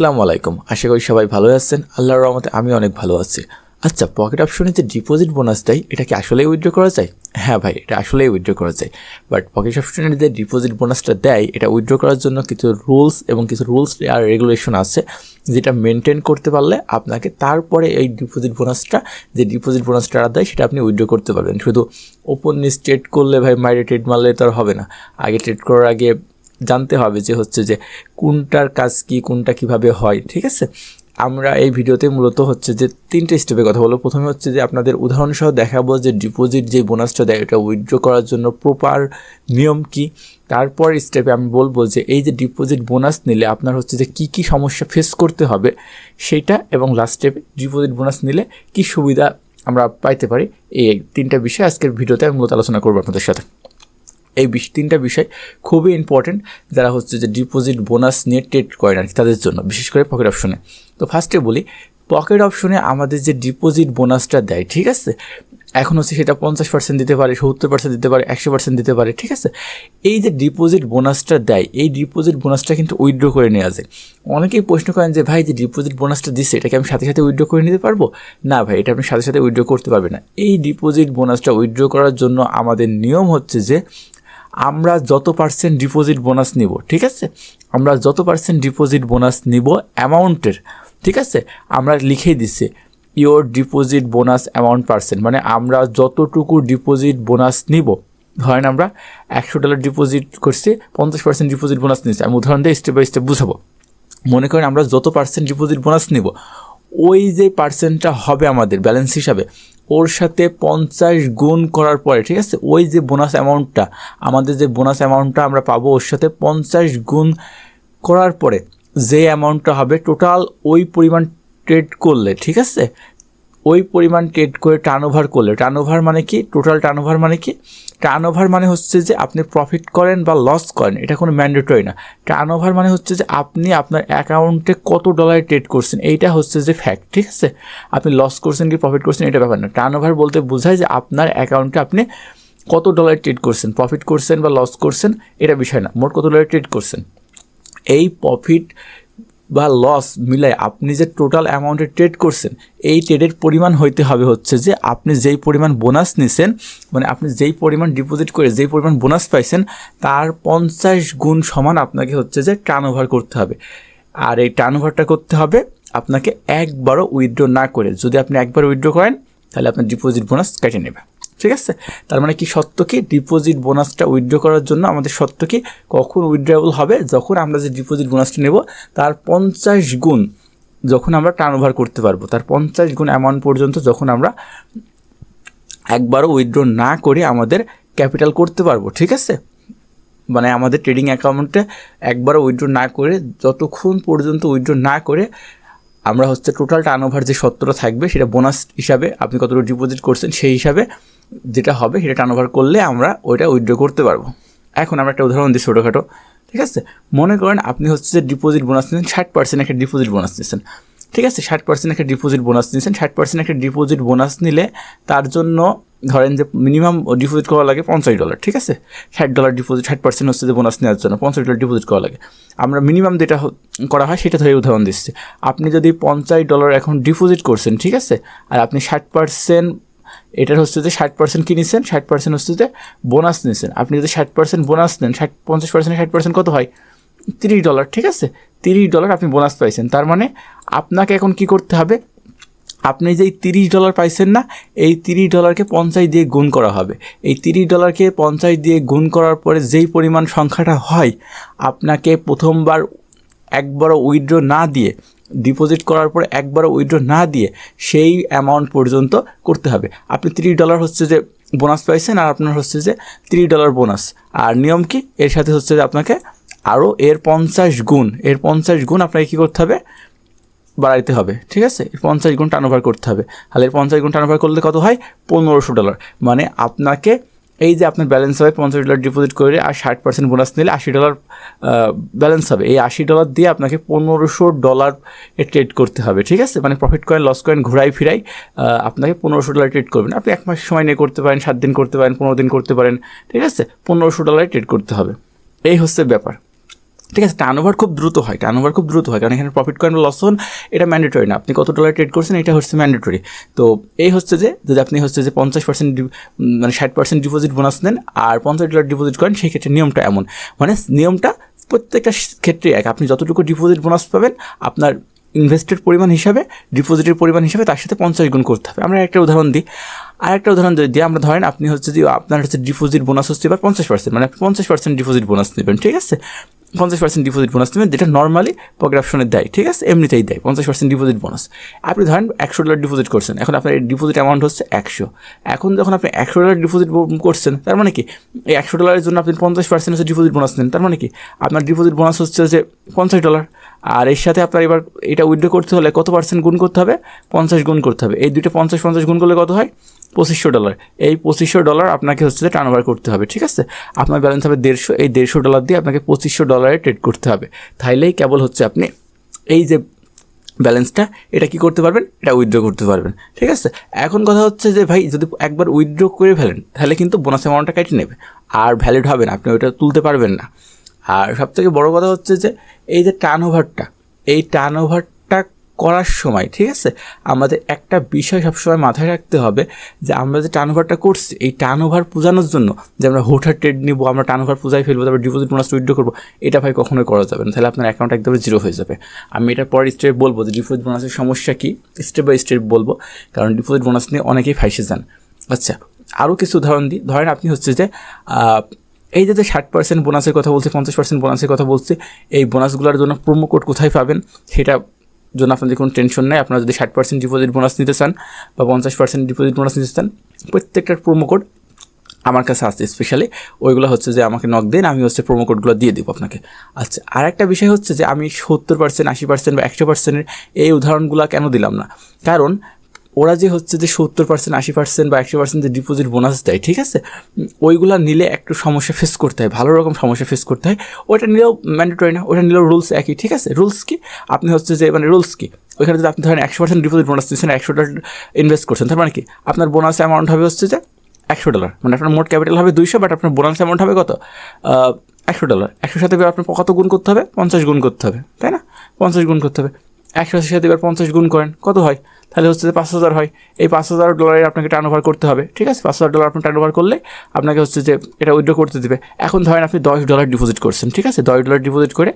আসসালামু আলাইকুম। আশা করি সবাই ভালো আছেন। আল্লাহর রহমতে আমি অনেক ভালো আছি। আচ্ছা পকেট অপশনে যে ডিপোজিট বোনাস দেয়, এটা কি আসলেই উইথড্র করা যায়? হ্যাঁ ভাই, এটা আসলেই উইথড্র করা যায়। বাট পকেট অপশনে যে ডিপোজিট বোনাসটা দেয়, এটা উইথড্র করার জন্য কিছু রুলস এবং কিছু রুলস আর রেগুলেশন আছে, যেটা মেনটেন করতে পারলে আপনাকে তারপরে এই ডিপোজিট বোনাসটা যে ডিপোজিট বোনাসটা দেয়, সেটা আপনি উইথড্র করতে পারবেন। শুধু ওপেনলি ট্রেড করলে ভাই, মাইরে ট্রেড মারলে তো আর হবে না। আগে ট্রেড করার আগে জানতে হবে যে হচ্ছে যে কোনটার কাজ কি, কোনটা কীভাবে হয়, ঠিক আছে? আমরা এই ভিডিওতে মূলত হচ্ছে যে তিনটে স্টেপে কথা বলব। প্রথমে হচ্ছে যে আপনাদের উদাহরণ সহ দেখাবো যে ডিপোজিট যে বোনাসটা দেয়, এটা উইথড্র করার জন্য প্রপার নিয়ম কি। তারপর স্টেপে আমি বলব যে এই যে ডিপোজিট বোনাস নিলে আপনার হচ্ছে যে কী কী সমস্যা ফেস করতে হবে, সেটা এবং লাস্ট স্টেপে ডিপোজিট বোনাস নিলে কি সুবিধা আমরা পাইতে পারি, এই তিনটা বিষয় আজকের ভিডিওতে আমি মূলত আলোচনা করব আপনাদের সাথে। এই তিনটা বিষয় খুবই ইম্পর্টেন্ট যারা হচ্ছে যে ডিপোজিট বোনাস নিয়ে ট্রেড করেন আর কি তাদের জন্য, বিশেষ করে পকেট অপশনে তো ফার্স্টে বলি পকেট অপশনে আমাদের যে ডিপোজিট বোনাসটা দেয়, ঠিক আছে? এখন হচ্ছে সেটা পঞ্চাশ পার্সেন্ট দিতে পারে, সত্তর পার্সেন্ট দিতে পারে, একশো পার্সেন্ট দিতে পারে, ঠিক আছে? এই যে ডিপোজিট বোনাসটা দেয়, এই ডিপোজিট বোনাসটা কিন্তু উইথড্র করে নেওয়া যায়। অনেকেই প্রশ্ন করেন যে, ভাই, যে ডিপোজিট বোনাসটা দিচ্ছে এটাকে আমি সাথে সাথে উইথড্র করে নিতে পারব? না, ভাই, এটা আপনি সাথে সাথে উইথড্র করতে পারবে না। এই ডিপোজিট বোনাসটা উইথড্র করার জন্য আমাদের নিয়ম হচ্ছে যে আমরা যত পার্সেন্ট ডিপোজিট বোনাস নিব, ঠিক আছে? আমরা যত পার্সেন্ট ডিপোজিট বোনাস নিব অ্যামাউন্টের ঠিক আছে? আমরা লিখেই দিচ্ছি your deposit bonus amount percent মানে আমরা যতটুকু ডিপোজিট বোনাস নিব, ধরেন আমরা একশো ডলার ডিপোজিট করছি, পঞ্চাশ পার্সেন্ট ডিপোজিট বোনাস নিচ্ছি আমি উদাহরণ দিয়ে স্টেপ বাই স্টেপ বুঝাবো। মনে করেন আমরা যত পার্সেন্ট ডিপোজিট বোনাস নিব ওই যে পার্সেন্টটা হবে আমাদের ব্যালেন্স হিসাবে, ওর সাথে পঞ্চাশ গুণ করার পরে, ঠিক আছে? ওই যে বোনাস অ্যামাউন্টটা আমাদের যে বোনাস অ্যামাউন্টটা আমরা পাবো ওর সাথে পঞ্চাশ গুণ করার পরে, যে অ্যামাউন্টটা হবে টোটাল ওই পরিমাণ ট্রেড করলে, ঠিক আছে? ওই পরিমাণ ট্রেড করে টার্ন ওভার করলে টার্ন ওভার মানে কি? টোটাল টার্ন ওভার মানে কি? টার্ন ওভার মানে হচ্ছে যে আপনি প্রফিট করেন বা লস করেন, এটা কোনো ম্যান্ডেটরি না। টার্ন ওভার মানে হচ্ছে যে আপনি আপনার অ্যাকাউন্টে কত ডলারে ট্রেড করছেন, এইটা হচ্ছে যে ফ্যাক্ট ঠিক আছে? আপনি লস করছেন কি প্রফিট করছেন, এটা ব্যাপার না। টার্ন ওভার বলতে বোঝায় যে আপনার অ্যাকাউন্টে আপনি কত ডলার ট্রেড করছেন প্রফিট করছেন বা লস করছেন, এটা বিষয় না। মোট কত ডলার ট্রেড করছেন? এই প্রফিট বা লস মিলায় আপনি যে টোটাল অ্যামাউন্টে ট্রেড করছেন, এই ট্রেডের পরিমাণ হইতে হবে হচ্ছে যে আপনি যেই পরিমাণ বোনাস নিছেন মানে আপনি যেই পরিমাণ ডিপোজিট করে যেই পরিমাণ বোনাস পাইছেন, তার পঞ্চাশ গুণ সমান আপনাকে হচ্ছে যে টার্ন ওভার করতে হবে। আর এই টার্ন ওভারটা করতে হবে আপনাকে একবারও উইথড্র না করে। যদি আপনি একবার উইথড্র করেন, তাহলে আপনার ডিপোজিট বোনাস কেটে নেবে। ঠিক আছে? তার মানে কি সত্য কি? ডিপোজিট বোনাসটা উইথড্র করার জন্য আমাদের সত্য কি? কখন উইথড্রবল হবে? যখন আমরা যে ডিপোজিট বোনাসটা নেব, তার পঞ্চাশ গুণ যখন আমরা টার্ন ওভার করতে পারব। তার পঞ্চাশ গুণ অ্যামাউন্ট পর্যন্ত যখন আমরা একবারও উইথড্র না করে আমাদের ক্যাপিটাল করতে পারব। ঠিক আছে? মানে আমাদের ট্রেডিং অ্যাকাউন্টে একবারও উইথড্র না করে, যতক্ষণ পর্যন্ত উইথড্র না করে, আমরা হচ্ছে টোটাল টার্ন ওভার যে সত্তরটা থাকবে, সেটা বোনাস হিসাবে আপনি কতটুকু ডিপোজিট করছেন সেই হিসাবে যেটা হবে, সেটা টার্ন ওভার করলে আমরা ওইটা উইথড্র করতে পারব। এখন আমরা একটা উদাহরণ দিই ছোটোখাটো, ঠিক আছে? মনে করেন আপনি হচ্ছে যে ডিপোজিট বোনাস নিয়েছেন, ষাট পার্সেন্ট একটা ডিপোজিট বোনাস নিয়েছেন, ঠিক আছে? ষাট পার্সেন্ট একটা ডিপোজিট বোনাস নিয়েছেন, ষাট পার্সেন্ট একটা ডিপোজিট বোনাস নিলে তার জন্য ধরেন যে মিনিমাম ডিপোজিট করা লাগে পঞ্চাশ ডলার ঠিক আছে? ষাট ডলার ডিপোজিট ষাট পার্সেন্ট হচ্ছে যে বোনাস নেওয়ার জন্য পঞ্চাশ ডলার ডিপোজিট করা লাগে। আমরা মিনিমাম যেটা করা হয় সেটা ধরে উদাহরণ দিচ্ছি। আপনি যদি পঞ্চাশ ডলার এখন ডিপোজিট করছেন, ঠিক আছে? আর আপনি ষাট পার্সেন্ট এটার হচ্ছে যে ষাট পার্সেন্ট কী নিছেন? ষাট পার্সেন্ট হচ্ছে যে বোনাস নিছেন। আপনি যদি ষাট পার্সেন্ট বোনাস নেন, ষাট, পঞ্চাশ পার্সেন্ট ষাট পার্সেন্ট কত হয়? তিরিশ ডলার ঠিক আছে? তিরিশ ডলার আপনি বোনাস পাইছেন। তার মানে আপনাকে এখন কি করতে হবে? আপনি যেই তিরিশ ডলার পাইছেন না, এই তিরিশ ডলারকে পঞ্চাশ দিয়ে গুণ করা হবে। এই তিরিশ ডলারকে পঞ্চাশ দিয়ে গুণ করার পরে যেই পরিমাণ সংখ্যাটা হয়, আপনাকে প্রথমবার একবারও উইথড্র না দিয়ে ডিপোজিট করার পরে একবার উইথড্র না দিয়ে সেই অ্যামাউন্ট পর্যন্ত করতে হবে। আপনি তিরিশ ডলার হচ্ছে যে বোনাস পাইছেন আর আপনার হচ্ছে যে তিরিশ ডলার বোনাস আর নিয়ম কি? এর সাথে হচ্ছে যে আপনাকে আরও এর পঞ্চাশ গুণ, এর পঞ্চাশ গুণ আপনাকে কী করতে হবে? বাড়াইতে হবে, ঠিক আছে? পঞ্চাশ গুণ টার্ন ওভার করতে হবে। তাহলে পঞ্চাশ গুণ টার্ন ওভার করলে কত হয়? পনেরোশো ডলার মানে আপনাকে এই যে আপনার ব্যালেন্স হবে পঞ্চাশ ডলার ডিপোজিট করে আর ষাট পার্সেন্ট বোনাস নিলে আশি ডলার ব্যালেন্স হবে। এই আশি ডলার দিয়ে আপনাকে পনেরোশো ডলার ট্রেড করতে হবে, ঠিক আছে? মানে প্রফিট কয়েন লস কয়েন ঘুরাই ফিরাই আপনাকে পনেরোশো ডলার ট্রেড করবেন। আপনি এক মাস সময় নিয়ে করতে পারেন, সাত দিন করতে পারেন, পনেরো দিন করতে পারেন, ঠিক আছে? পনেরোশো ডলারে ট্রেড করতে হবে। এই হচ্ছে ব্যাপার। ঠিক আছে টার্ন ওভার খুব দ্রুত হয় টার্ন ওভার খুব দ্রুত হয়, কারণ এখানে প্রফিট করেন লস হন, এটা ম্যান্ডেটরি না। আপনি কত ডলার ট্রেড করছেন, এটা হচ্ছে ম্যান্ডেটরি তো এই হচ্ছে যে, যদি আপনি হচ্ছে যে পঞ্চাশ পার্সেন্ট মানে ষাট পার্সেন্ট ডিপোজিট বোনাস নেন, আর পঞ্চাশ ডলার ডিপোজিট করেন, সেই ক্ষেত্রে নিয়মটা এমন। মানে নিয়মটা প্রত্যেকটা ক্ষেত্রে এক। আপনি যতটুকু ডিপোজিট বোনাস পাবেন, আপনার ইনভেস্টের পরিমাণ হিসাবে ডিপোজিটের পরিমাণ হিসাবে তার সাথে পঞ্চাশ গুণ করতে হবে। আমরা একটা উদাহরণ দিই। আর একটা উদাহরণ যদি আমরা ধরেন, আপনি হচ্ছে যে আপনার হচ্ছে ডিপোজিট বোনাস হচ্ছে এবার পঞ্চাশ পার্সেন্ট মানে পঞ্চাশ পার্সেন্ট ডিপোজিট বোনাস নেবেন, ঠিক আছে? পঞ্চাশ পার্সেন্ট ডিপোজিট বোনাস দেবেন যেটা নর্মালি পগ্রাফশনে দেয়, ঠিক আছে? এমনিতেই দেয়, পঞ্চাশ পার্সেন্ট ডিপোজিট বোনাস আপনি ধরেন একশো ডলার ডিপোজিট করছেন, এখন আপনার ডিপোজিট অ্যামাউন্ট হচ্ছে একশো। এখন যখন আপনি একশো ডলার ডিপোজিট করছেন, তার মানে কি? এই একশো ডলারের জন্য আপনি পঞ্চাশ পার্সেন্ট হচ্ছে ডিপোজিট বোনাস নেন, তার মানে কি? আপনার ডিপোজিট বোনাস হচ্ছে যে পঞ্চাশ ডলার আর এর সাথে আপনার এবার এটা উইথড্র করতে হলে কত পার্সেন্ট গুণ করতে হবে? পঞ্চাশ গুণ করতে হবে। এই দুটো পঞ্চাশ পঞ্চাশ গুণ করলে কত হয়? পঁচিশশো ডলার এই পঁচিশশো ডলার আপনাকে হচ্ছে টার্ন করতে হবে, ঠিক আছে? আপনার ব্যালেন্স হবে দেড়শো। এই দেড়শো ডলার দিয়ে আপনাকে পঁচিশশো ডলারে ট্রেড করতে হবে। তাইলেই কেবল হচ্ছে আপনি এই যে ব্যালেন্সটা এটা কি করতে পারবেন? এটা উইথড্র করতে পারবেন, ঠিক আছে? এখন কথা হচ্ছে যে ভাই, যদি একবার উইথড্র করে ফেলেন, তাহলে কিন্তু বোনাস অ্যামাউন্টটা কেটে নেবে। আর ভ্যালিড হবে না, আপনি ওইটা তুলতে পারবেন না। আর সবথেকে বড় কথা হচ্ছে যে, এই যে টার্ন ওভারটা এই টার্ন ওভারটা করার সময়, ঠিক আছে? আমাদের একটা বিষয় সবসময় মাথায় রাখতে হবে যে, আমরা যে টার্ন ওভারটা করছি, এই টার্ন ওভার পূজানোর জন্য যে আমরা হোটার ট্রেড নিবো, আমরা টার্ন ওভার পূজায় ফেলব, তারপর ডিপোজিট বোনাস উইড্রো করব, এটা ভাই কখনোই করা যাবে না। তাহলে আপনার অ্যাকাউন্ট একদম জিরো হয়ে যাবে। আমি এটার পর স্টেপ বলব যে ডিপোজিট বোনাসের সমস্যা কী? স্টেপ বাই স্টেপ বলব। কারণ ডিপোজিট বোনাস নিয়ে অনেকেই ফাইসে যান। আচ্ছা আরও কিছু উদাহরণ দিই। ধরেন আপনি হচ্ছে যে এই যে ষাট পার্সেন্ট বোনাসের কথা বলছি, পঞ্চাশ পার্সেন্ট বোনাসের কথা বলছি, এই বোনাসগুলোর জন্য প্রোমো কোড কোথায় পাবেন? সেটা জন্য আপনাদের কোনো টেনশন নেই। আপনারা যদি ষাট পার্সেন্ট ডিপোজিট বোনাস নিতে চান বা পঞ্চাশ পার্সেন্ট ডিপোজিট বোনাস নিতে চান, প্রত্যেকটার প্রোমো কোড আমার কাছে আসছে স্পেশালি ওইগুলো হচ্ছে যে আমাকে নক দেন, আমি হচ্ছে প্রোমো কোডগুলো দিয়ে দেবো আপনাকে। আচ্ছা আর একটা বিষয় হচ্ছে যে আমি সত্তর পার্সেন্ট আশি পার্সেন্ট বা একশো পার্সেন্টের এই উদাহরণগুলো কেন দিলাম না? কারণ ওরা যে হচ্ছে যে সত্তর পার্সেন্ট আশি পার্সেন্ট বা একশো পার্সেন্ট যে ডিপোজিট বোনাস দেয়, ঠিক আছে? ওইগুলো নিলে একটু সমস্যা ফেস করতে হয়, ভালো রকম সমস্যা ফেস করতে হয়। ওইটা নিলেও ম্যান্ডেটরি না, ওইটা নিলেও রুলস একই, ঠিক আছে? রুলস কি? আপনি হচ্ছে যে মানে রুলস কি? ওইখানে যদি আপনি ধরেন একশো পার্সেন্ট ডিপোজিট বোনাস দিচ্ছেন, একশো ডলার ইনভেস্ট করছেন, তার মানে কি? আপনার বোনাস অ্যামাউন্ট হবে হচ্ছে যে একশো ডলার মানে আপনার মোট ক্যাপিটাল হবে দুইশো বাট আপনার বোনাস অ্যামাউন্ট হবে কত? একশো ডলার একশো সাথে আপনার কত গুণ করতে হবে? পঞ্চাশ গুণ করতে হবে, তাই না? পঞ্চাশ গুণ করতে হবে। একশো আশির সাথে এবার পঞ্চাশ গুণ করেন, কত হয়? তাহলে হচ্ছে যে পাঁচ হাজার হয়। এই পাঁচ হাজার ডলারে আপনাকে টার্ন ওভার করতে হবে, ঠিক আছে? পাঁচ হাজার ডলার আপনি টার্ন ওভার করলে আপনাকে হচ্ছে যে এটা উইড্রো করতে দেবে। এখন ধরেন আপনি দশ ডলার ডিপোজিট করছেন, ঠিক আছে? দশ ডলার ডিপোজিট করে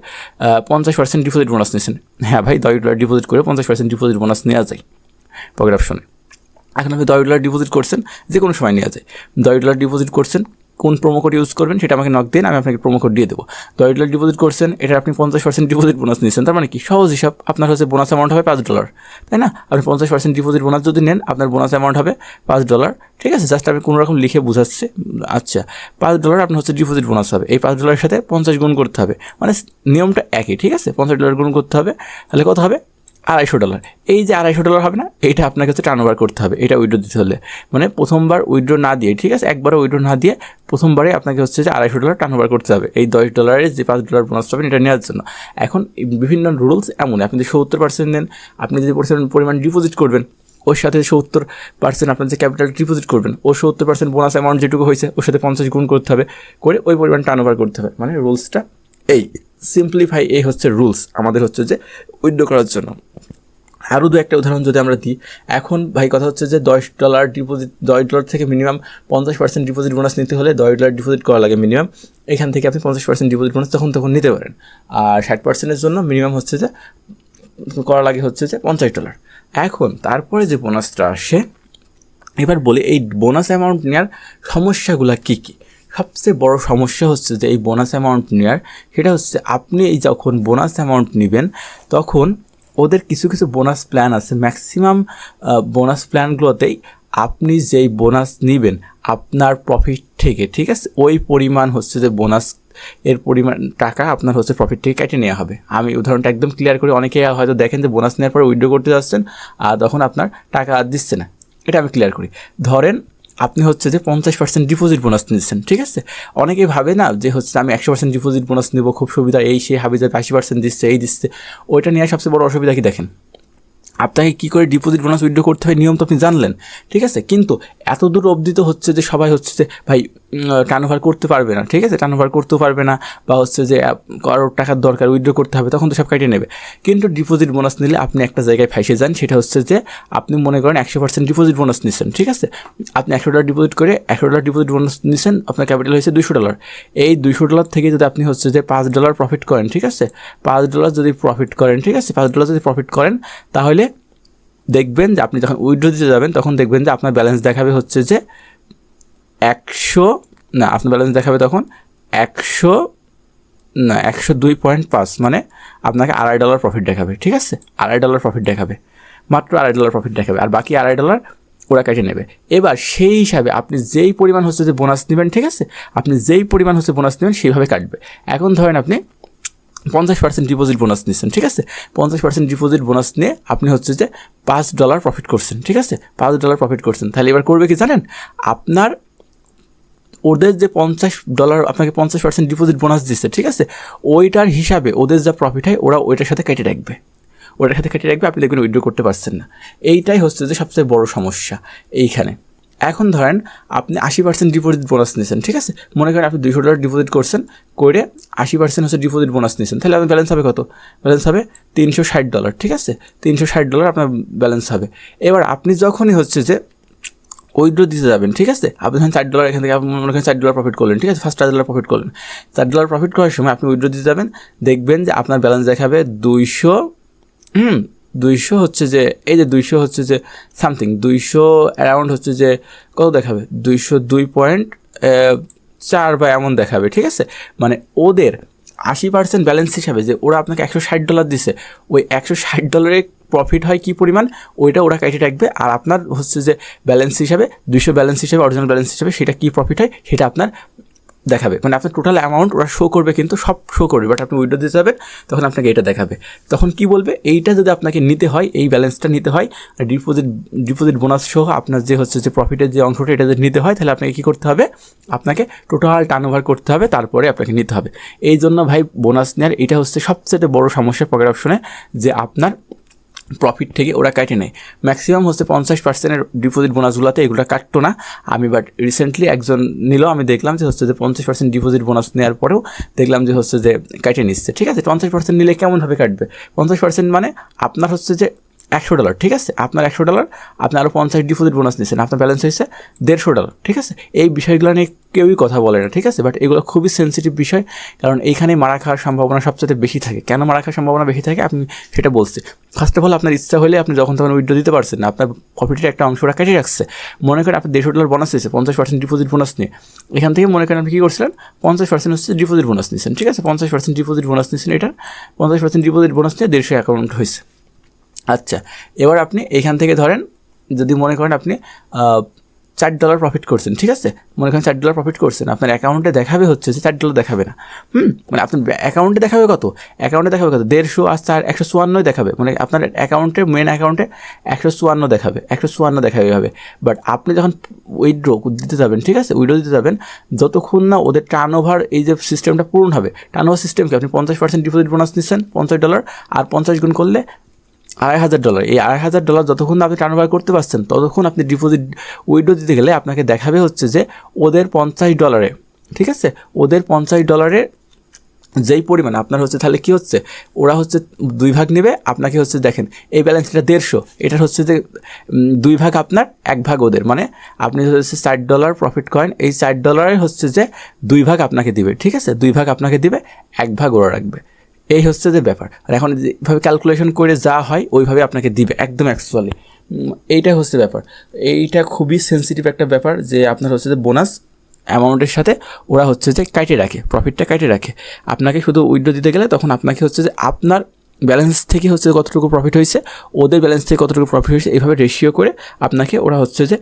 পঞ্চাশ পার্সেন্ট ডিপোজিট বোনাস নিয়েছেন হ্যাঁ ভাই, দশ ডলার ডিপোজিট করে পঞ্চাশ পার্সেন্ট ডিপোজিট বোনাস নেওয়া যায়। পকেট অপশনে। এখন আপনি দশ ডলার ডিপোজিট করছেন যে কোনো সময় নেওয়া যায়। দশ ডলার ডিপোজিট করছেন কোন প্রোমো কোড ইউজ করবেন সেটা আমাকে নক দিন, আমি আপনাকে প্রোমো কোড দিয়ে দেবো। দশ ডলার ডিপোজিট করছেন এটা আপনি পঞ্চাশ পার্সেন্ট ডিপোজিট বোনাস নিয়েছেন, তার মানে কি? সহজ হিসাব, আপনার হচ্ছে বোনাস অ্যামাউন্ট হবে পাঁচ ডলার তাই না? আপনি পঞ্চাশ পার্সেন্ট ডিপোজিট বোনাস যদি নেন, আপনার বোনাস অ্যামাউন্ট হবে পাঁচ ডলার ঠিক আছে? জাস্ট আমি কোনো রকম লিখে বুঝাচ্ছি আচ্ছা পাঁচ ডলার আপনার হচ্ছে ডিপোজিট বোনাস হবে। এই পাঁচ ডলারের সাথে পঞ্চাশ গুণ করতে হবে। মানে নিয়মটা একই, ঠিক আছে? পঞ্চাশ ডলার গুণ করতে হবে, তাহলে কত হবে? আড়াইশো ডলার। এই যে আড়াইশো ডলার হবে না, এইটা আপনার কাছে ওভার করতে হবে, এটা উইড্রো দিতে হলে। মানে প্রথমবার উইড্রো না দিয়ে, ঠিক আছে? একবারও উইড্রো না দিয়ে প্রথমবারে আপনাকে হচ্ছে যে আড়াইশো ডলার টার্ন ওভার করতে হবে। এই দশ ডলারের যে পাঁচ ডলার বোনাস পাবেন, এটা নেওয়ার জন্য। এখন বিভিন্ন রুলস এমন আপনি যদি সত্তর পার্সেন্ট নেন, আপনি যদি পরিমাণ ডিপোজিট করবেন, ওর সাথে সত্তর পার্সেন্ট আপনার যে ক্যাপিটাল ডিপোজিট করবেন ও সত্তর পার্সেন্ট বোনাস অ্যামাউন্ট যেটুকু হয়েছে, ওর সাথে পঞ্চাশ গুণ করতে হবে, করে ওই পরিমাণ টার্ন করতে হবে। মানে রুলসটা এই। সিম্পলিফাই এই হচ্ছে রুলস আমাদের হচ্ছে যে উইড্রো করার জন্য। আরও দু একটা উদাহরণ যদি আমরা দিই, এখন ভাই কথা হচ্ছে যে দশ ডলার ডিপোজিট দশ ডলার থেকে মিনিমাম পঞ্চাশ পার্সেন্ট ডিপোজিট বোনাস নিতে হলে দশ ডলার ডিপোজিট করা লাগে মিনিমাম এখান থেকে আপনি পঞ্চাশ পার্সেন্ট ডিপোজিট বোনাস তখন তখন নিতে পারেন। আর ষাট পার্সেন্টের জন্য মিনিমাম হচ্ছে যে করা লাগে হচ্ছে যে পঞ্চাশ ডলার এখন তারপরে যে বোনাসটা আসে, এবার বলি এই বোনাস অ্যামাউন্ট নেওয়ার সমস্যাগুলো কী কী? সবচেয়ে বড় সমস্যা হচ্ছে যে এই বোনাস অ্যামাউন্ট নেওয়ার, সেটা হচ্ছে আপনি এই যখন বোনাস অ্যামাউন্ট নেবেন, তখন ওদের কিছু কিছু বোনাস প্ল্যান আছে। ম্যাক্সিমাম বোনাস প্ল্যানগুলোতেই আপনি যেই বোনাস নেবেন, আপনার প্রফিট থেকে, ঠিক আছে? ওই পরিমাণ হচ্ছে যে বোনাস এর পরিমাণ টাকা আপনার হচ্ছে প্রফিট থেকে কেটে নেওয়া হবে। আমি উদাহরণটা একদম ক্লিয়ার করে, অনেকে হয়তো দেখেন যে বোনাস নেওয়ার পরে উইড্রো করতে যাচ্ছেন, আর তখন আপনার টাকা আর দিচ্ছে না। এটা আমি ক্লিয়ার করি। ধরেন আপনি হচ্ছে যে পঞ্চাশ পার্সেন্ট ডিপোজিট বোনাস নিচ্ছেন, ঠিক আছে? অনেকেই ভাবে না যে হচ্ছে আমি একশো পার্সেন্ট ডিপোজিট বোনাস নেব, খুব সুবিধা, এই সে হাবিজার আশি পার্সেন্ট দিচ্ছে, এই দিচ্ছে। ওইটা নিয়ে সবচেয়ে বড় অসুবিধা কি দেখেন? আপনাকে কী করে ডিপোজিট বোনাস উইড্রো করতে হয়, নিয়ম তো আপনি জানলেন, ঠিক আছে? কিন্তু এত দূর অবধি তো হচ্ছে যে সবাই হচ্ছে যে, ভাই টার্ন ওভার করতে পারবে না, ঠিক আছে? টার্ন ওভার করতেও পারবে না বা হচ্ছে যে কারোর টাকার দরকার উইথড্র করতে হবে, তখন তো সব কাটিয়ে নেবে। কিন্তু ডিপোজিট বোনাস নিলে আপনি একটা জায়গায় ফাইসে যান, সেটা হচ্ছে যে, আপনি মনে করেন একশো পার্সেন্ট ডিপোজিট বোনাস নিচ্ছেন, ঠিক আছে? আপনি একশো ডলার ডিপোজিট করে একশো ডলার ডিপোজিট বোনাস নিচ্ছেন, আপনার ক্যাপিটাল হয়েছে দুশো ডলার এই দুশো ডলার থেকে যদি আপনি হচ্ছে যে পাঁচ ডলার প্রফিট করেন, ঠিক আছে? পাঁচ ডলার যদি প্রফিট করেন, ঠিক আছে? পাঁচ ডলার যদি প্রফিট করেন, তাহলে দেখবেন যে আপনি যখন উইথড্র দিতে যাবেন, তখন দেখবেন যে আপনার ব্যালেন্স দেখাবে হচ্ছে যে একশো, না, আপনার ব্যালেন্স দেখাবে তখন একশো, না, একশো দুই পয়েন্ট পাঁচ মানে আপনাকে আড়াই ডলার প্রফিট দেখাবে, ঠিক আছে? আড়াই ডলার প্রফিট দেখাবে, মাত্র আড়াই ডলার প্রফিট দেখাবে, আর বাকি আড়াই ডলার ওরা কেটে নেবে। এবার সেই হিসাবে আপনি যেই পরিমাণ হচ্ছে যে বোনাস নেবেন, ঠিক আছে? আপনি যেই পরিমাণ হচ্ছে বোনাস নেবেন, সেইভাবে কাটবে। এখন ধরেন আপনি পঞ্চাশ পার্সেন্ট ডিপোজিট বোনাস নিচ্ছেন, ঠিক আছে? পঞ্চাশ পার্সেন্ট ডিপোজিট বোনাস নিয়ে আপনি হচ্ছে যে পাঁচ ডলার প্রফিট করছেন, ঠিক আছে? পাঁচ ডলার প্রফিট করছেন। তাহলে এবার করবে কি জানেন? আপনার ওদের যে পঞ্চাশ ডলার আপনাকে পঞ্চাশ পার্সেন্ট ডিপোজিট বোনাস দিচ্ছে ঠিক আছে? ওইটার হিসাবে ওদের যা প্রফিট হয়, ওরা ওইটার সাথে কেটে রাখবে। ওটার সাথে কেটে রাখবে, আপনি দেখবেন উইড্রো করতে পারছেন না। এইটাই হচ্ছে যে সবচেয়ে বড় সমস্যা এইখানে। এখন ধরেন, আপনি আশি পার্সেন্ট ডিপোজিট বোনাস নিয়েছেন ঠিক আছে? মনে করেন আপনি দুশো ডলার ডিপোজিট করছেন, করে আশি পার্সেন্ট হচ্ছে ডিপোজিট বোনাস নিয়েছেন তাহলে আপনার ব্যালেন্স হবে কত? ব্যালেন্স হবে তিনশো ষাট ডলার ঠিক আছে? তিনশো ষাট ডলার আপনার ব্যালেন্স হবে। এবার আপনি যখনই হচ্ছে যে উইথড্র দিতে যাবেন, ঠিক আছে? আপনি যখন চার ডলার এখান থেকে আপনি মনে করেন চার ডলার প্রফিট করলেন, ঠিক আছে? ফার্স্ট চার ডলার প্রফিট করলেন। চার ডলার প্রফিট করার সময় আপনি উইড্রো দিতে যাবেন, দেখবেন যে আপনার ব্যালেন্স দেখাবে দুইশো, হুম, দুইশো হচ্ছে যে, এই যে দুইশো হচ্ছে যে সামথিং দুইশো অ্যারাউন্ড হচ্ছে যে, কত দেখাবে? দুইশো দুই পয়েন্ট চার বা এমন দেখাবে, ঠিক আছে? মানে ওদের আশি পার্সেন্ট ব্যালেন্স হিসাবে যে ওরা আপনাকে একশো ষাট ডলার দিছে, ওই একশো ষাট ডলারের প্রফিট হয় কী পরিমাণ, ওইটা ওরা কেটে রাখবে। আর আপনার হচ্ছে যে ব্যালেন্স হিসাবে, দুইশো ব্যালেন্স হিসাবে অরিজিনাল ব্যালেন্স হিসাবে সেটা কী প্রফিট হয় সেটা আপনার দেখাবে। মানে আপনার টোটাল অ্যামাউন্ট ওরা শো করবে কিন্তু সব শো করবে। বাট আপনি উইড্রো দিতে যাবেন, তখন আপনাকে এটা দেখাবে। তখন কি বলবে? এইটা যদি আপনাকে নিতে হয়, এই ব্যালেন্সটা নিতে হয় ডিপোজিট ডিপোজিট বোনাস সহ আপনার যে হচ্ছে যে প্রফিটের যে অংশটা এটা যদি নিতে হয়, তাহলে আপনাকে কী করতে হবে? আপনাকে টোটাল টার্ন ওভার করতে হবে, তারপরে আপনাকে নিতে হবে। এই জন্য ভাই বোনাস নেওয়ার এটা হচ্ছে সবচেয়ে বড় সমস্যা পকেট অপশনে যে আপনার প্রফিট থেকে ওরা কেটে নেয়। ম্যাক্সিমাম হচ্ছে পঞ্চাশ পার্সেন্টের ডিপোজিট বোনাসগুলোতে এগুলো কাটতো না। আমি বাট রিসেন্টলি একজন নিল, আমি দেখলাম যে হচ্ছে যে পঞ্চাশ পার্সেন্ট ডিপোজিট বোনাস নেওয়ার পরেও দেখলাম যে হচ্ছে যে কেটে নিচ্ছে। ঠিক আছে? পঞ্চাশ পার্সেন্ট নিলে কেমনভাবে কাটবে? পঞ্চাশ পার্সেন্ট মানে আপনার হচ্ছে যে একশো ডলার ঠিক আছে? আপনার একশো ডলার আপনি আরও পঞ্চাশ ডিপোজিট বোনাস নিয়েছেন আপনার ব্যালেন্স হয়েছে দেড়শো ডলার ঠিক আছে? এই বিষয়গুলো নিয়ে কেউই কথা বলে না, ঠিক আছে? বাট এগুলো খুবই সেন্সিটিভ বিষয়, কারণ এইখানে মারা খাওয়ার সম্ভাবনা সবচেয়ে বেশি থাকে। কেন মারা খাওয়ার সম্ভাবনা বেশি থাকে? আপনি সেটা বলছি। ফার্স্ট অফ অল আপনার ইচ্ছা হলে আপনি যখন তখন উইড্রো দিতে পারছেন না, আপনার প্রফিটের একটা অংশ ওরা কেটে রাখছে। মনে করেন আপনি দেড়শো ডলার বোনাস দিয়েছে পঞ্চাশ পার্সেন্ট ডিপোজিট বোনাস নিয়ে। এখান থেকে মনে করেন আপনি কী করছিলেন? পঞ্চাশ পার্সেন্ট হচ্ছে ডিপোজিট বোনাস নিয়েছেন ঠিক আছে? পঞ্চাশ পার্সেন্ট ডিপোজিট বোনাস নিয়েছেন এটা। পঞ্চাশ পার্সেন্ট ডিপোজিট বোনাস নিয়ে দেড়শো অ্যাকাউন্ট হয়েছে আচ্ছা এবার আপনি এখান থেকে ধরেন, যদি মনে করেন আপনি চার ডলার প্রফিট করছেন, ঠিক আছে? মনে করেন চার ডলার প্রফিট করছেন, আপনার অ্যাকাউন্টে দেখাবে হচ্ছে যে চার ডলার দেখাবে না। হুম? মানে আপনার অ্যাকাউন্টে দেখাবে কত? অ্যাকাউন্টে দেখাবে কত? দেড়শো আর চার, একশো চুয়ান্নই দেখাবে। মানে আপনার অ্যাকাউন্টে মেন অ্যাকাউন্টে একশো চুয়ান্ন দেখাবে, একশো চুয়ান্ন দেখাবে হবে বাট আপনি যখন উইড্রো দিতে যাবেন, ঠিক আছে? উইড্রো দিতে যাবেন, যতক্ষণ না ওদের টার্ন ওভার এই যে সিস্টেমটা পূরণ হবে টার্ন ওভার সিস্টেমকে আপনি পঞ্চাশ পার্সেন্ট ডিপোজিট বোনাস নিচ্ছেন, পঞ্চাশ ডলার আর পঞ্চাশ গুণ করলে আড়াই হাজার ডলার এই আড়াই হাজার ডলার যতক্ষণ আপনি ট্রান্সফার করতে পারছেন, ততক্ষণ আপনি ডিপোজিট উইড্রো দিতে গেলে আপনাকে দেখাবে হচ্ছে যে ওদের পঞ্চাশ ডলারে ঠিক আছে? ওদের পঞ্চাশ ডলারে যেই পরিমাণ, আপনার হচ্ছে তাহলে কি হচ্ছে? ওরা হচ্ছে দুই ভাগ নেবে, আপনাকে হচ্ছে দেখেন, এই ব্যালেন্সটা দেড়শো, এটার হচ্ছে যে দুই ভাগ আপনার, এক ভাগ ওদের। মানে আপনি হচ্ছে ষাট ডলার প্রফিট করেন এই ষাট ডলারে হচ্ছে যে দুই ভাগ আপনাকে দিবে, ঠিক আছে? দুই ভাগ আপনাকে দিবে, এক ভাগ ওরা রাখবে। এই হচ্ছে যে ব্যাপার। আর এখন যেভাবে ক্যালকুলেশন করে যা হয়, ওইভাবে আপনাকে দিবে একদম অ্যাকচুয়ালি এইটাই হচ্ছে ব্যাপার। এইটা খুবই সেন্সিটিভ একটা ব্যাপার যে আপনার হচ্ছে যে বোনাস অ্যামাউন্টের সাথে ওরা হচ্ছে যে কাটে রাখে প্রফিটটা কাটে রাখে। আপনাকে শুধু উইড্রো দিতে গেলে তখন আপনাকে হচ্ছে যে আপনার ব্যালেন্স থেকে হচ্ছে কতটুকু প্রফিট হয়েছে, ওদের ব্যালেন্স থেকে কতটুকু প্রফিট হয়েছে, এইভাবে রেশিও করে আপনাকে ওরা হচ্ছে যে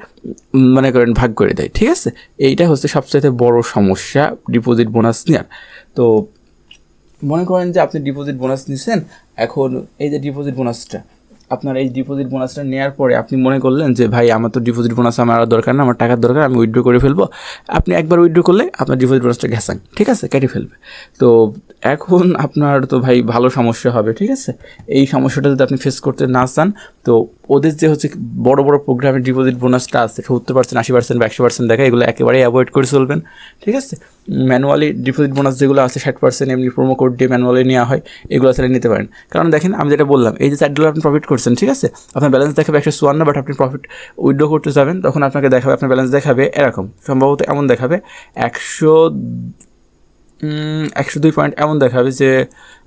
মনে করেন ভাগ করে দেয়, ঠিক আছে? এইটা হচ্ছে সবচাইতে বড় সমস্যা ডিপোজিট বোনাস নেওয়ার তো মনে করেন যে আপনি ডিপোজিট বোনাস নিছেন, এখন এই যে ডিপোজিট বোনাসটা আপনার এই ডিপোজিট বোনাসটা নেওয়ার পরে আপনি মনে করলেন যে, ভাই, আমার তো ডিপোজিট বোনাস আমার আর দরকার না, আমার টাকার দরকার, আমি উইথড্র করে ফেলব। আপনি একবার উইথড্র করলে আপনার ডিপোজিট বোনাসটা ঘেসান ঠিক আছে? কেটে ফেলবে। তো এখন আপনার তো ভাই ভালো সমস্যা হবে, ঠিক আছে? এই সমস্যাটা যদি আপনি ফেস করতে না চান, তো ওদের যে হচ্ছে বড় বড় প্রোগ্রামের ডিপোজিট বোনাসটা আছে, সত্তর পার্সেন্ট আশি পার্সেন্ট বা একশো পার্সেন্ট দেখা, এগুলো একেবারেই অ্যাভয়েড করে চলবেন, ঠিক আছে? ম্যানুয়ালি ডিপোজিট বোনাস যেগুলো আছে ষাট পার্সেন্ট এমনি প্রোমো কোড দিয়ে ম্যানুয়ালি নেওয়া হয়, এগুলো আসলে নিতে পারেন। কারণ দেখেন, আমি যেটা বললাম, এই যে চার ডলার আপনি প্রফিট করছেন, ঠিক আছে? আপনার ব্যালেন্স দেখাবে একশো চুয়ান্ন বাট আপনি প্রফিট উইড্রো করতে যাবেন, তখন আপনাকে দেখাবে, আপনার ব্যালেন্স দেখাবে এরকম। সম্ভবত এমন দেখাবে, একশো একশো দুই পয়েন্ট এমন দেখাবে যে,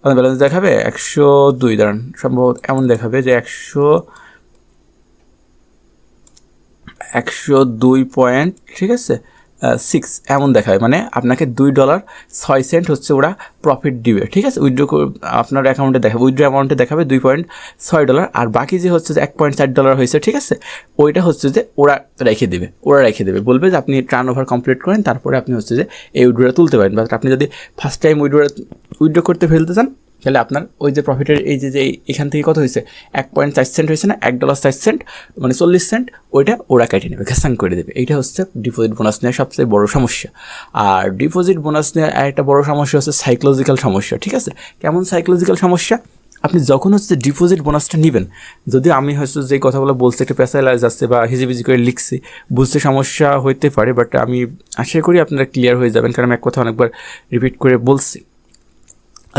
আপনার ব্যালেন্স দেখাবে একশো দুই, দাঁড়ান, সম্ভবত এমন দেখাবে যে একশো একশো দুই পয়েন্ট ঠিক আছে? সিক্স এমন দেখাবে মানে আপনাকে দুই ডলার ছয় সেন্ট হচ্ছে ওরা প্রফিট দিবে, ঠিক আছে? উইথড্র আপনার অ্যাকাউন্টে দেখাবে উইথড্র অ্যামাউন্টে দেখাবে দুই পয়েন্ট ছয় ডলার আর বাকি যে হচ্ছে যে এক পয়েন্ট চার ডলার হয়েছে, ঠিক আছে? ওইটা হচ্ছে যে ওরা রেখে দেবে, ওরা রেখে দেবে। বলবে যে আপনি টার্ন ওভার কমপ্লিট করেন, তারপরে আপনি হচ্ছে যে এই উইড্রোটা তুলতে পারেন। বাট আপনি যদি ফার্স্ট টাইম উইথড্রটা উইথড্র করতে ফেলতে চান তাহলে আপনার ওই যে প্রফিটের এই যে যে এখান থেকে কত হয়েছে? এক পয়েন্ট চার সেন্ট হয়েছে না? এক ডলার চার সেন্ট মানে চল্লিশ সেন্ট ওইটা ওরা কেটে নেবে ঘাসাং করে দেবে। এইটা হচ্ছে ডিপোজিট বোনাস নেওয়ার সবচেয়ে বড় সমস্যা। আর ডিপোজিট বোনাস নেওয়ার আরেকটা বড় সমস্যা হচ্ছে সাইকোলজিক্যাল সমস্যা, ঠিক আছে? কেমন সাইকোলজিক্যাল সমস্যা? আপনি যখন হচ্ছে ডিপোজিট বোনাসটা নেবেন, যদি আমি হয়তো যে কথাগুলো বলছি, একটা প্যাসালাইজ আসছে বা হিজিবিজি করে লিখছি, বুঝতে সমস্যা হইতে পারে বাট আমি আশা করি আপনারা ক্লিয়ার হয়ে যাবেন, কারণ আমি এক কথা অনেকবার রিপিট করে বলছি।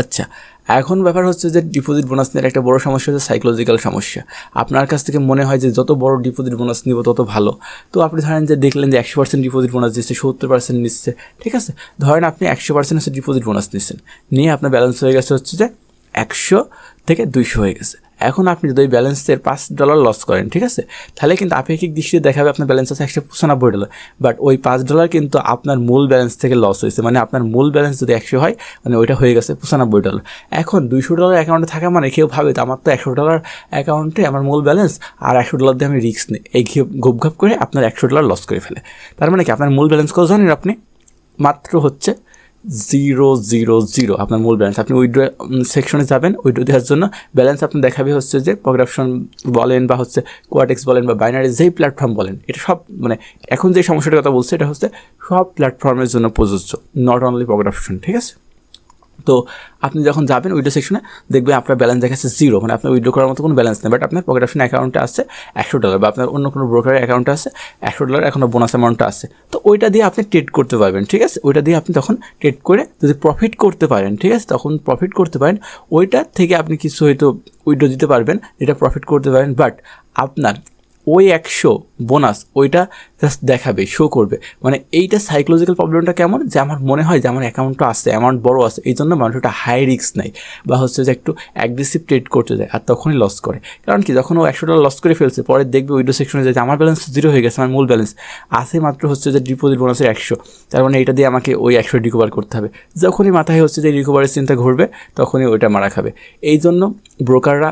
আচ্ছা এখন ব্যাপার হচ্ছে যে ডিপোজিট বোনাস নেওয়ার একটা বড় সমস্যা হচ্ছে সাইকোলজিক্যাল সমস্যা। আপনার কাছ থেকে মনে হয় যে যত বড় ডিপোজিট বোনাস নিব, তত ভালো। তো আপনি ধরেন যে দেখলেন যে একশো পার্সেন্ট ডিপোজিট বোনাস দিচ্ছে, সত্তর পার্সেন্ট নিচ্ছে, ঠিক আছে? ধরেন আপনি একশো পার্সেন্ট হচ্ছে ডিপোজিট বোনাস নিচ্ছেন। নিয়ে আপনার ব্যালেন্স হয়ে গেছে হচ্ছে যে একশো থেকে দুইশো হয়ে গেছে। এখন আপনি যদি ওই ব্যালেন্সের পাঁচ ডলার লস করেন, ঠিক আছে? তাহলে কিন্তু আপেক্ষিক দৃষ্টিতে দেখাবে আপনার ব্যালেন্স আছে একশো পঁচানব্বই ডলার বাট ওই পাঁচ ডলার কিন্তু আপনার মূল ব্যালেন্স থেকে লস হয়েছে। মানে আপনার মূল ব্যালেন্স যদি একশো হয় মানে ওইটা হয়ে গেছে পঁচানব্বই ডলার এখন দুইশো ডলার অ্যাকাউন্টে থাকা মানে কেউ ভাবে তো আমার তো একশো ডলার অ্যাকাউন্টে আমার মূল ব্যালেন্স আর একশো ডলার দিয়ে আমি রিস্ক নিই। এই ঘুপ করে আপনার একশো ডলার লস করে ফেলে। তার মানে কি আপনার মূল ব্যালেন্স কত জানেন আপনি? মাত্র হচ্ছে জিরো জিরো জিরো আপনার মূল ব্যালেন্স আপনি উইড্রো সেকশনে যাবেন উইড্রো দেওয়ার জন্য ব্যালেন্স আপনি দেখাবে হচ্ছে যে প্রোগ্রাপশন বলেন বা হচ্ছে কোয়াটেক্স বলেন বা বাইনারি যেই প্ল্যাটফর্ম বলেন, এটা সব মানে এখন যে সমস্যাটার কথা বলছে, এটা হচ্ছে সব প্ল্যাটফর্মের জন্য প্রযোজ্য নট অনলি প্রোগ্রাপশন ঠিক আছে? তো আপনি যখন যাবেন উইডো সেকশনে দেখবেন আপনার ব্যালেন্স দেখাচ্ছে জিরো মানে আপনার উইড্রো করার মতো কোনো ব্যালেন্স নেই বাট আপনার পকেট অপশন অ্যাকাউন্টে আছে একশো ডলার বা আপনার অন্য কোনো ব্রোকারের অ্যাকাউন্টে আছে একশো ডলার এখনও বোনাস অ্যামাউন্টটা আছে তো ওইটা দিয়ে আপনি ট্রেড করতে পারবেন, ঠিক আছে? ওইটা দিয়ে আপনি তখন ট্রেড করে যদি প্রফিট করতে পারেন, ঠিক আছে? তখন প্রফিট করতে পারেন, ওইটার থেকে আপনি কিছু হয়তো উইড্রো দিতে পারবেন, যেটা প্রফিট করতে পারেন বাট আপনার ওই একশো বোনাস ওইটা জাস্ট দেখাবে শো করবে। মানে এইটা সাইকোলজিক্যাল প্রবলেমটা কেমন? যে আমার মনে হয় যে আমার অ্যাকাউন্টটা আছে অ্যামাউন্ট বড় আছে, এই জন্য মানুষ ওটা হাই রিস্ক নেয় বা হচ্ছে যে একটু অ্যাগ্রেসিভ ট্রেড করতে যায়, আর তখনই লস করে। কারণ কি? যখন ও একশো ডলার লস করে ফেলছে, পরে দেখবে উইডো সেকশনে যে আমার ব্যালেন্স জিরো হয়ে গেছে আমার মূল ব্যালেন্স আছে মাত্র হচ্ছে যে ডিপোজিট বোনাসের একশো। তার মানে এটা দিয়ে আমাকে ওই একশো রিকভার করতে হবে। যখনই মাথায় হচ্ছে যে রিকভারের চিন্তা ঘুরবে, তখনই ওইটা মারা খাবে। এই জন্য ব্রোকাররা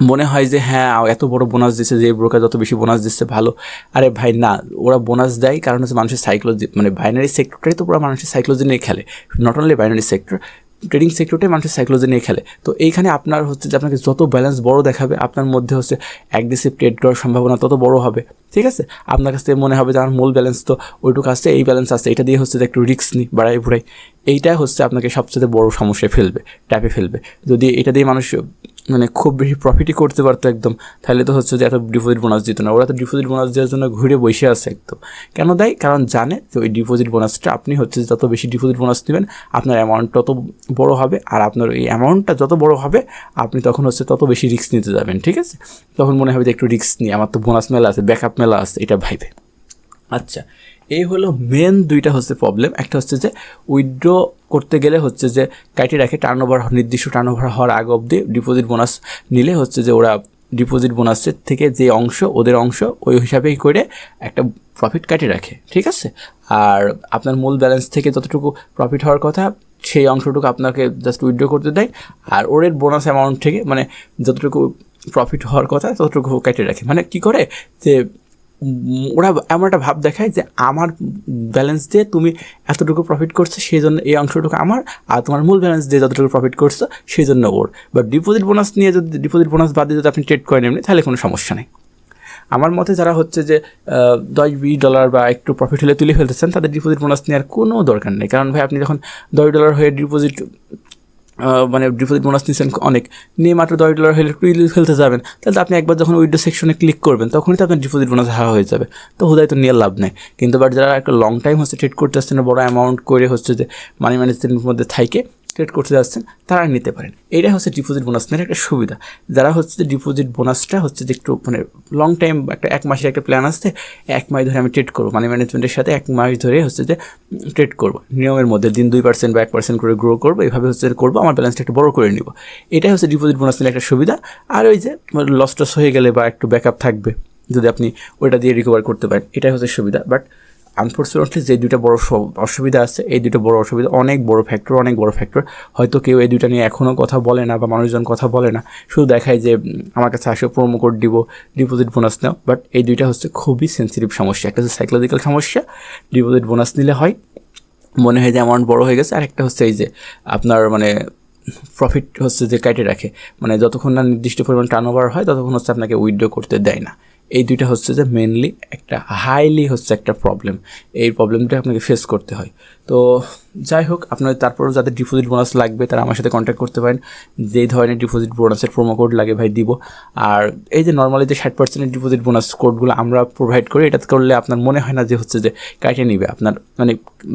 মনে হয় যে হ্যাঁ এত বড় বোনাস দিচ্ছে যে ব্রোকার যত বেশি বোনাস দিচ্ছে, ভালো। আরে ভাই, না, ওরা বোনাস দেয়, কারণ হচ্ছে মানুষের সাইকোলজি মানে বাইনারি সেক্টরটাই তো পুরো মানুষের সাইকোলজি নিয়ে খেলে। Not only binary sector trading সেক্টরটাই মানুষের সাইকোলজি নিয়ে খেলে। তো এইখানে আপনার হচ্ছে যে, আপনাকে যত ব্যালেন্স বড় দেখাবে, আপনার মধ্যে হচ্ছে অ্যাগ্রেসিভ ট্রেড করার সম্ভাবনা তত বড় হবে। ঠিক আছে? আপনার কাছ থেকে মনে হবে যে, আমার মূল ব্যালেন্স তো ওইটুকু আসছে এই ব্যালেন্স আছে। এটা দিয়ে হচ্ছে যে, একটু রিস্ক নিই, বাড়াই বুড়াই এইটা হচ্ছে আপনাকে সবচেয়ে বড় সমস্যায় ফেলবে ট্যাপে ফেলবে। যদি এটা দিয়ে মানুষ মানে খুব বেশি প্রফিটই করতে পারতো একদম। তাহলে তো হচ্ছে যে এত ডিপোজিট বোনাস দিত না। ওরা তো ডিপোজিট বোনাস দেওয়ার জন্য ঘুরে বসে আছে একদম। কেন দেয়? কারণ জানে যে ওই ডিপোজিট বোনাসটা আপনি হচ্ছে যত বেশি ডিপোজিট বোনাস নেবেন আপনার অ্যামাউন্ট তত বড় হবে আর আপনার এই অ্যামাউন্টটা যত বড় হবে, আপনি তখন হচ্ছে তত বেশি রিস্ক নিতে যাবেন, ঠিক আছে? তখন মনে হবে যে একটু রিস্ক নিই। আমার তো বোনাস মেলা আছে ব্যাকআপ মেলা আছে, এটা ভাইবে। আচ্ছা। এই হলো মেন দুইটা হচ্ছে প্রবলেম একটা হচ্ছে যে উইথড্র করতে গেলে হচ্ছে যে কাইটে রাখে টার্ন ওভার নির্দিষ্ট টার্ন ওভার হওয়ার আগ অবধি ডিপোজিট বোনাস নিলে হচ্ছে যে ওরা ডিপোজিট বোনাসের থেকে যে অংশ, ওদের অংশ ওই হিসাবেই করে একটা প্রফিট কাটে রাখে, ঠিক আছে? আর আপনার মূল ব্যালেন্স থেকে যতটুকু প্রফিট হওয়ার কথা, সেই অংশটুকু আপনাকে জাস্ট উইথড্র করতে দেয়। আর ওরের বোনাস অ্যামাউন্ট থেকে মানে যতটুকু প্রফিট হওয়ার কথা, ততটুকু কেটে রাখে। মানে কি করে? যে ওরা এমন একটা ভাব দেখায় যে আমার ব্যালেন্স দিয়ে তুমি এতটুকু প্রফিট করছ, সেই জন্য এই অংশটুকু আমার, আর তোমার মূল ব্যালেন্স দিয়ে যতটুকু প্রফিট করছ, সেই জন্য ওর। বা ডিপোজিট বোনাস নিয়ে যদি ডিপোজিট বোনাস বাদ দিয়ে যদি আপনি ট্রেড করেন এমনি, তাহলে কোনো সমস্যা নেই। আমার মতে যারা হচ্ছে যে দশ বিশ ডলার বা একটু প্রফিট হলে তুলে ফেলতেছেন, তাদের ডিপোজিট বোনাস নেওয়ার কোনো দরকার নেই। কারণ ভাই, আপনি যখন দশ ডলার হয়ে ডিপোজিট মানে ডিপোজিট বোনাস নিচ্ছেন অনেক। নিয়ে মাত্র দশ ডলার হলে ফেলতে যাবেন। তাহলে আপনি একবার যখন উইডো সেকশনে ক্লিক করবেন, তখনই তো আপনার ডিপোজিট বোনাস হাওয়া হয়ে যাবে। তো হুদায় তো নিয়ে লাভ নেই। কিন্তু বাট যারা একটা লং টাইম হচ্ছে ট্রেড করতে আসছেন, বড় অ্যামাউন্ট করে হচ্ছে যে মানি ম্যানেজমেন্টের মধ্যে থাইকে ট্রেড করতে যাচ্ছেন তারা নিতে পারেন। এটাই হচ্ছে ডিপোজিট বোনাস নেওয়ার একটা সুবিধা। যারা হচ্ছে যে ডিপোজিট বোনাসটা হচ্ছে যে একটু মানে লং টাইম একটা এক মাসের একটা প্ল্যান আসছে, এক মাস ধরে আমি ট্রেড করব। মানি ম্যানেজমেন্টের সাথে এক মাস ধরে হচ্ছে যে ট্রেড করব। নিয়মের মধ্যে দিন দুই পার্সেন্ট বা এক পার্সেন্ট করে গ্রো করব এইভাবে হচ্ছে করব, আমার ব্যালেন্সটা একটু বড় করে নিব। এটাই হচ্ছে ডিপোজিট বোনাস নিলে একটা সুবিধা। আর ওই যে লস টস হয়ে গেলে বা একটু ব্যাকআপ থাকবে, যদি আপনি ওইটা দিয়ে রিকভার করতে পারেন, এটাই হচ্ছে সুবিধা। বাট আনফর্চুনেটলি যে দুইটা বড় অসুবিধা আছে, এই দুটো বড় অসুবিধা, অনেক বড় ফ্যাক্টর অনেক বড় ফ্যাক্টর হয়তো কেউ এই দুইটা নিয়ে এখনও কথা বলে না বা মানুষজন কথা বলে না। শুধু দেখায় যে আমার কাছে আসে প্রোমো কোড দিব ডিপোজিট বোনাস নাও। বাট এই দুইটা হচ্ছে খুবই সেন্সিটিভ সমস্যা। একটা হচ্ছে সাইকোলজিক্যাল সমস্যা ডিপোজিট বোনাস নিলে হয়, মনে হয় যে অ্যামাউন্ট বড় হয়ে গেছে। আর একটা হচ্ছে এই যে, আপনার মানে প্রফিট হচ্ছে যে কেটে রাখে। মানে যতক্ষণ না নির্দিষ্ট পরিমাণ টার্ন ওভার হয়, ততক্ষণ হচ্ছে আপনাকে উইথড্র করতে দেয় না। এই দুইটা হচ্ছে যে মেনলি একটা হাইলি হচ্ছে একটা প্রবলেম এই প্রবলেমটা আপনাকে ফেস করতে হয়। তো যাই হোক, আপনার তারপরেও যাদের ডিপোজিট বোনাস লাগবে, তারা আমার সাথে কন্ট্যাক্ট করতে পারেন। যেই ধরনের ডিপোজিট বোনাসের প্রোমো কোড লাগে ভাই, দিব। আর এই যে নর্মালি যে ষাট পার্সেন্টের ডিপোজিট বোনাস কোডগুলো আমরা প্রোভাইড করি, এটা করলে আপনার মনে হয় না যে হচ্ছে যে কাটে নিবে। আপনার মানে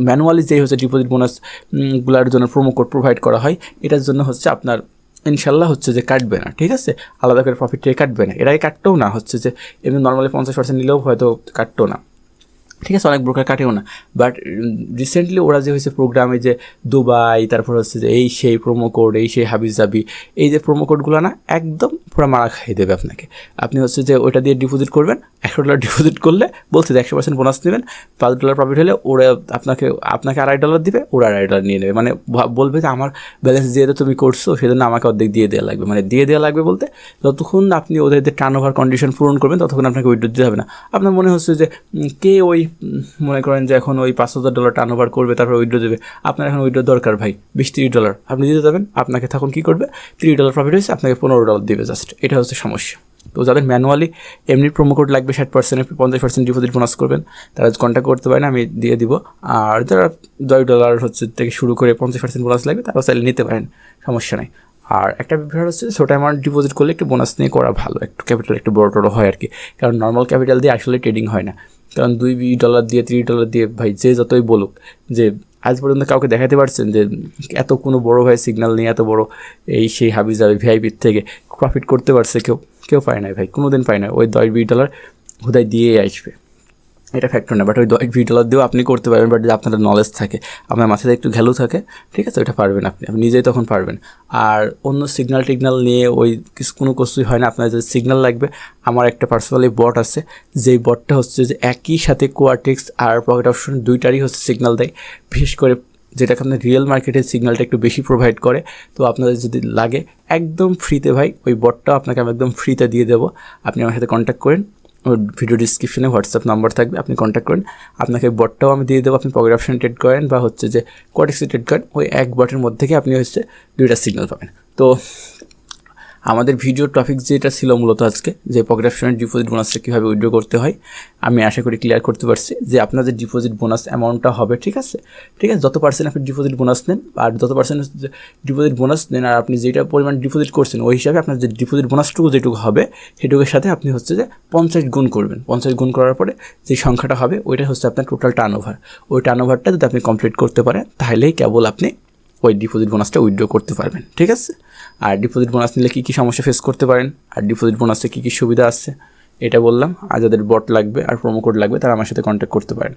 ম্যানুয়ালি যেই হচ্ছে ডিপোজিট বোনাসগুলোর জন্য প্রোমো কোড প্রোভাইড করা হয়, এটার জন্য হচ্ছে আপনার ইনশাল্লাহ হচ্ছে যে কাটবে না, ঠিক আছে? আলাদা করে প্রফিট কাটবে না। এরাই কাটতেও না, হচ্ছে যে এমনি নর্মালি পঞ্চাশ পার্সেন্ট নিলেও হয়তো কাটতো না। ঠিক আছে, অনেক ব্রোকার কাটেও না। বাট রিসেন্টলি ওরা যে হয়েছে প্রোগ্রামে যে দুবাই তারপর হচ্ছে যে এই সেই প্রোমো কোড এই সেই হাবি জাবি, এই যে প্রোমো কোডগুলো না একদম পুরো মারা খাইয়ে দেবে আপনাকে। আপনি হচ্ছে যে ওইটা দিয়ে ডিপোজিট করবেন, একশো ডলার ডিপোজিট করলে বলছে যে একশো পার্সেন্ট বোনাস নেবেন, পাঁচ ডলার প্রফিট হলে ওরা আপনাকে আপনাকে আড়াই ডলার দিবে, ওরা আড়াই ডলার নিয়ে নেবে। মানে বলবে যে আমার ব্যালেন্স দিয়ে তো তুমি করছ, সেজন্য আমাকে অর্ধেক দিয়ে দেওয়া লাগবে। মানে দিয়ে দেওয়া লাগবে বলতে যতক্ষণ আপনি ওদের টার্ন ওভার কন্ডিশন পূরণ করবেন, ততক্ষণ আপনাকে উইড্রো দিতে হবে না। আপনার মনে হচ্ছে যে কে ওই মনে করেন যে এখন ওই পাঁচ হাজার ডলার টার্ন ওভার করবে, তারপর উইড্রো দেবে। আপনার এখন উইড্রো দরকার ভাই, বিশ তিরিশ ডলার আপনি দিতে যাবেন, আপনাকে তখন কী করবে? তিরিশ ডলার প্রফিট হয়েছে, আপনাকে পনেরো ডলার দিবে জাস্ট এটা হচ্ছে সমস্যা। তো যাদের ম্যানুয়ালি এমনি প্রোমো কোড লাগবে, ষাট পার্সেন্ট পঞ্চাশ পার্সেন্ট ডিপোজিট বোনাস করবেন, তারা কন্ট্যাক্ট করতে পারেন আমি দিয়ে দিব। আর যারা দশ ডলার হচ্ছে থেকে শুরু করে পঞ্চাশ পার্সেন্ট বোনাস লাগবে তারা চাইলে নিতে পারেন, সমস্যা নেই। আর একটা ব্যাপার হচ্ছে ছোটো অ্যামাউন্ট ডিপোজিট করলে একটু বোনাস নিয়ে করা ভালো, একটু ক্যাপিটাল একটু বড় টড়ো হয় আর কি। কারণ নর্মাল ক্যাপিটাল দিয়ে আসলে ট্রেডিং হয় না। কারণ দুই ডলার দিয়ে তিরিশ ডলার দিয়ে, ভাই, যে যতই বলুক, যে আজ পর্যন্ত কাউকে দেখাতে পারছেন যে এত কোনো বড় ভাই সিগন্যাল নেই, এত বড় এই সেই হাবি যাবে ভিআইপির থেকে প্রফিট করতে পারছে কেউ কেউ পায় না ভাই কোনো দিন পায় না ওই দশ, বিশ ডলার হুদায় দিয়েই আসবে। এটা ফ্যাক্টর না বাট ওই বিশ ডলার দিয়েও আপনি করতে পারবেন বাট যদি আপনার নলেজ থাকে। আপনার মাথাতে একটু ঘ্যালু থাকে, ঠিক আছে? ওইটা পারবেন আপনি আপনি নিজেই তখন পারবেন। আর অন্য সিগনাল টিগনাল নিয়ে ওই কিছু কোনো কিছুই হয় না, আপনার যে সিগন্যাল লাগবে। আমার একটা পার্সোনালি বট আছে, যেই বটটা হচ্ছে যে একই সাথে কোয়াটিক্স আর পকেট অপশন দুইটারই হচ্ছে সিগন্যাল দেয়। বিশেষ করে যেটাকে আপনার রিয়েল মার্কেটের সিগন্যালটা একটু বেশি প্রোভাইড করে। তো আপনাদের যদি লাগে, একদম ফ্রিতে ভাই, ওই বটটাও আপনাকে আমি একদম ফ্রিতে দিয়ে দেবো। আপনি আমার সাথে কন্ট্যাক্ট করেন। ভিডিও ডিসক্রিপশনে হোয়াটসঅ্যাপ নাম্বার থাকবে, আপনি কন্ট্যাক্ট করেন। আপনাকে বটটাও আমি দিয়ে দেবো, আপনি পকেট ট্রেড করেন বা হচ্ছে যে কোয়াটিক্সে ট্রেড করেন, ওই এক বটের মধ্যে থেকে আপনি হচ্ছে দুইটা সিগন্যাল পাবেন। তো আমাদের ভিডিও টপিক যেটা ছিল মূলত আজকে, যে পকেট অপশনের ডিপোজিট বোনাসটা কীভাবে উইড্রো করতে হয়, আমি আশা করি ক্লিয়ার করতে পারছি যে আপনাদের ডিপোজিট বোনাস অ্যামাউন্টটা হবে, ঠিক আছে? ঠিক আছে, যত পার্সেন্ট আপনি ডিপোজিট বোনাস নেন, আর যত পার্সেন্ট ডিপোজিট বোনাস নেন, আর আপনি যেটা পরিমাণ ডিপোজিট করছেন, ওই হিসাবে আপনার যে ডিপোজিট বোনাসটুকু যেটুকু হবে, সেটুকুর সাথে আপনি হচ্ছে যে পঞ্চাশ গুণ করবেন। পঞ্চাশ গুণ করার পরে যে সংখ্যাটা হবে, ওইটা হচ্ছে আপনার টোটাল টার্ন ওভার ওই টার্ন ওভারটা যদি আপনি কমপ্লিট করতে পারেন, তাহলেই কেবল আপনি ওই ডিপোজিট বোনাসটা উইথড্র করতে পারবেন, ঠিক আছে? আর ডিপোজিট বোনাস নিলে কী কী সমস্যা ফেস করতে পারেন? আর ডিপোজিট বোনাসে কী কী সুবিধা আছে? এটা বললাম। আর যাদের বট লাগবে আর প্রোমো কোড লাগবে, তারা আমার সাথে কন্ট্যাক্ট করতে পারেন।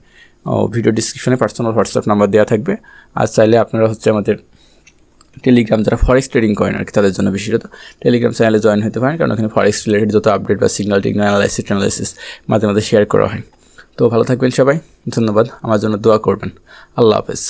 ভিডিও ডিসক্রিপশনে পার্সোনাল হোয়াটসঅ্যাপ নাম্বার দেওয়া থাকবে। আর চাইলে আপনারা হচ্ছে আমাদের টেলিগ্রাম যারা ফরেক্স ট্রেডিং করেন আর কি, তাদের জন্য বিশেষত টেলিগ্রাম চ্যানেলে জয়েন হতে পারেন, কারণ ওখানে ফরেক্স রিলেটেড যত আপডেট বা সিগনাল টিগনাল অ্যানালাইসিস অ্যানালাইসিস মাঝে মাঝে শেয়ার করা হয়। তো ভালো থাকবেন সবাই। ধন্যবাদ। আমার জন্য দোয়া করবেন। আল্লাহ হাফেজ।